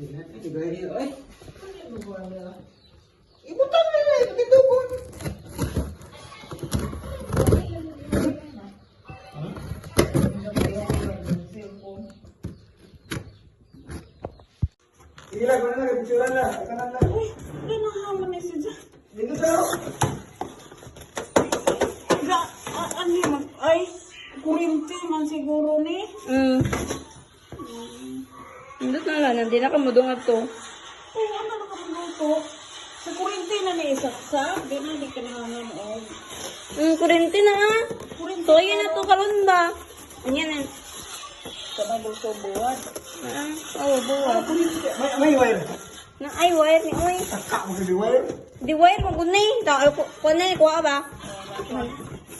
Ibutan na na, ibutan Ila, ko na, picturean na. Kanan na. Ano na naman ni siya? Dito sa Ga, ano yun? Ay, kurinti man siguro ni. Mm. Hindi na lang, hindi na kamudungan to. Oo, ano na kami luto? Sa kurinti na ni isaksak, di na di ka naman o. Mm, kurente na nga. Kurinti So, yun na to karon ba? Ayan na. ka na luto buwan. Ah, oh, buwan. may may wire. Na ay wire ni oy. Taka mo sa di wire. Di wire mo gunay. Ta ko ko na ko ba?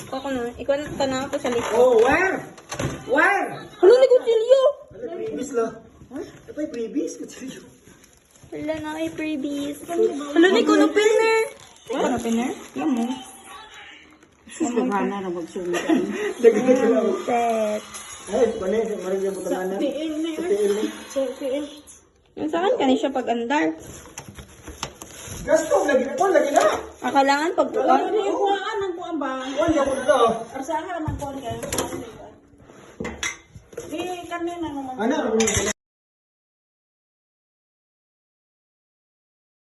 Ko ko na. Ikaw na tanong ko sa likod. Oh, wire. Wire. Ano ni kutsilyo? Ano previous la? Ito yung previous kutsilyo. Wala na kay previous. Ano ni ko no pinner? Ikaw na pinner? Yan mo. Sumagana na magsunod. Dagdag ka lang. Ay, panay, maring yung butangan na. Tiil na yun. Na. Sa tiil. Yung saan ka ni siya pag andar? Gasto, lagi na. Kung lagi na. Akalangan pag Ano yung kuhaan ng kuhaan ba? Ako na to. Arsahan naman kuhaan ka. Di, kanina naman. Ano, ano, ano.